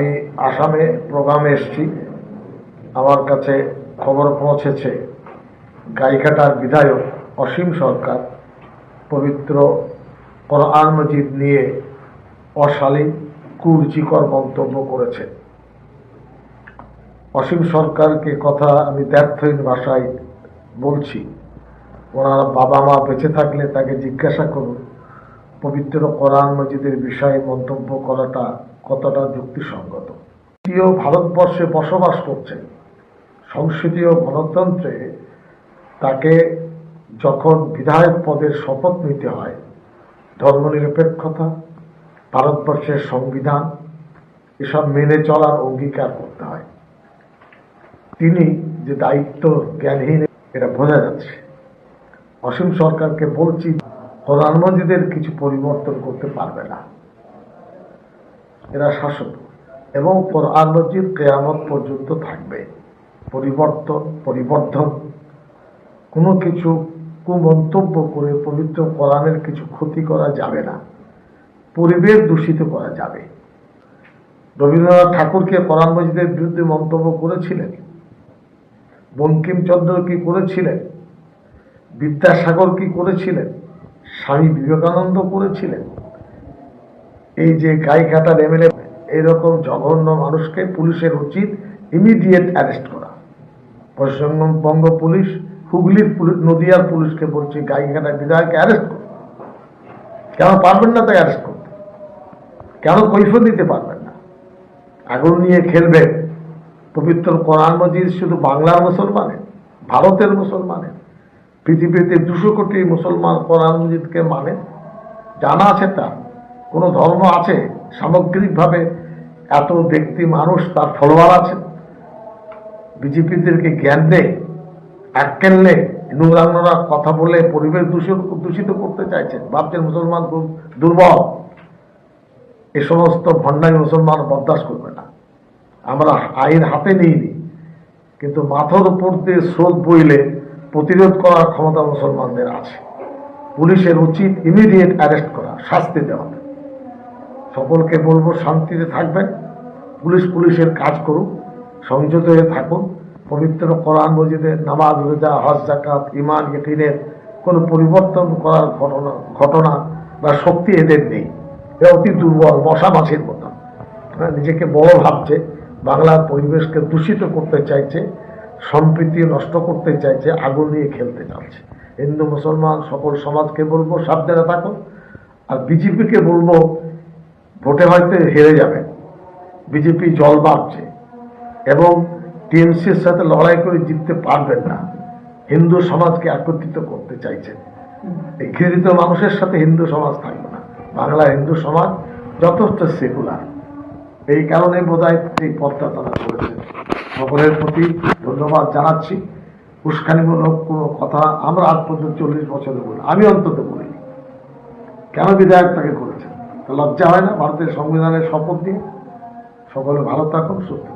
আমি আসামে প্রোগ্রামে এসেছি। আমার কাছে খবর পৌঁছেছে, গাইঘাটার বিধায়ক অসীম সরকার পবিত্র কোরআন মজিদ নিয়ে অশালীন কুরুচিকর মন্তব্য করেছে। অসীম সরকারকে কথা আমি ব্যর্থহীন ভাষায় বলছি। ওনার বাবা মা বেঁচে থাকলে তাকে জিজ্ঞাসা করুন, পবিত্র কোরআন মজিদের বিষয়ে মন্তব্য করাটা কতটা যুক্তিসঙ্গত? দ্বিতীয়, ভারতবর্ষে বসবাস করছেন সংসদীয় গণতন্ত্রে তাকে যখন বিধায়ক পদের শপথ নিতে হয়, ধর্মনিরপেক্ষতা, ভারতবর্ষের সংবিধান, এসব মেনে চলার অঙ্গীকার করতে হয়। তিনি যে দায়িত্ব জ্ঞানহীন, এটা বোঝা যাচ্ছে। অসীম সরকারকে বলছি কোরআন মজিদের কিছু পরিবর্তন করতে পারবে না। এরা শাসক এবং কোরআন মজিদ কেয়ামত পর্যন্ত থাকবে। পরিবর্তন, পরিবর্ধন, কোনো কিছু কুমন্তব্য করে পবিত্র কোরআনের কিছু ক্ষতি করা যাবে না। পরিবেশ দূষিত করা যাবে। রবীন্দ্রনাথ ঠাকুরকে কোরআন মজিদের বিরুদ্ধে মন্তব্য করেছিলেন? বঙ্কিমচন্দ্র কি করেছিলেন? বিদ্যাসাগর কি করেছিলেন? স্বামী বিবেকানন্দ করেছিলেন? এই যে গাইঘাটার এমএলএ এরকম জঘন্য মানুষকে পুলিশের উচিত ইমিডিয়েট অ্যারেস্ট করা। পশ্চিমবঙ্গ পুলিশ, হুগলির পুলিশ, নদিয়ার পুলিশকে বলছে গাইঘাটা বিধায়ককে অ্যারেস্ট করো। কেন পারবেন না তাই অ্যারেস্ট করতে? কেন কৈফত দিতে পারবেন না? আগুন নিয়ে খেলবেন পবিত্র কোরআন মজিদ শুধু বাংলার মুসলমানের, ভারতের মুসলমানের, পৃথিবীতে দুশো কোটি মুসলমান কোরআন মজিদকে মানে। জানা আছে তার। কোনো ধর্ম আছে? সামগ্রিকভাবে এত ব্যক্তি মানুষ তার ফলোয়ার আছে? বিজেপিদেরকে জ্ঞান নেই এককেল নেই নুরান্নরা কথা বলে পরিবেশ দূষিত দূষিত করতে চাইছেন। ভাবছেন মুসলমান দুর্বল। এ সমস্ত ভণ্ডামি মুসলমান বরদাস্ত করবে না। আমরা আইন হাতে নিইনি। কিন্তু মাথার উপর দিয়ে স্রোত বইলে প্রতিরোধ করার ক্ষমতা মুসলমানদের আছে। পুলিশের উচিত ইমিডিয়েট অ্যারেস্ট করা, শাস্তি দেওয়া। সকলকে বলব শান্তিতে থাকবেন। পুলিশ পুলিশের কাজ করুক সংযত হয়ে থাকুন। পবিত্র কোরআন মজিদের নামাজ রোজা হজ জাকাত ইমান ইকিনের কোনো পরিবর্তন করার ঘটনা ঘটনা বা শক্তি এদের নেই। এরা অতি দুর্বল মশা মাছির হ্যাঁ, নিজেকে বড় ভাবছে বাংলার পরিবেশকে দূষিত করতে চাইছে সম্প্রীতি নষ্ট করতে চাইছে আগুন নিয়ে খেলতে চাচ্ছে হিন্দু মুসলমান সকল সমাজকে বলব সাবধানে থাকুন। আর বিজেপিকে বলব ভোটে হয়তো হেরে যাবেন বিজেপি জল বাড়ছে এবং টিএমসির সাথে লড়াই করে জিততে পারবেন না। হিন্দু সমাজকে একত্রিত করতে চাইছেন। এই ঘৃণিত মানুষের সাথে হিন্দু সমাজ থাকবে না। বাংলা হিন্দু সমাজ যথেষ্ট সেকুলার এই কারণে বোধ হয় এই পথটা তারা করেছেন। সকলের প্রতি ধন্যবাদ জানাচ্ছি। উস্কানিমূলক কোনো কথা আমরা আজ পর্যন্ত চল্লিশ বছরে বলি আমি অন্তত বলিনি। কেন বিধায়ক তাকে লজ্জা হয় না ভারতের সংবিধানের শপথ দিয়ে সকলে ভালো থাকুন সুস্থ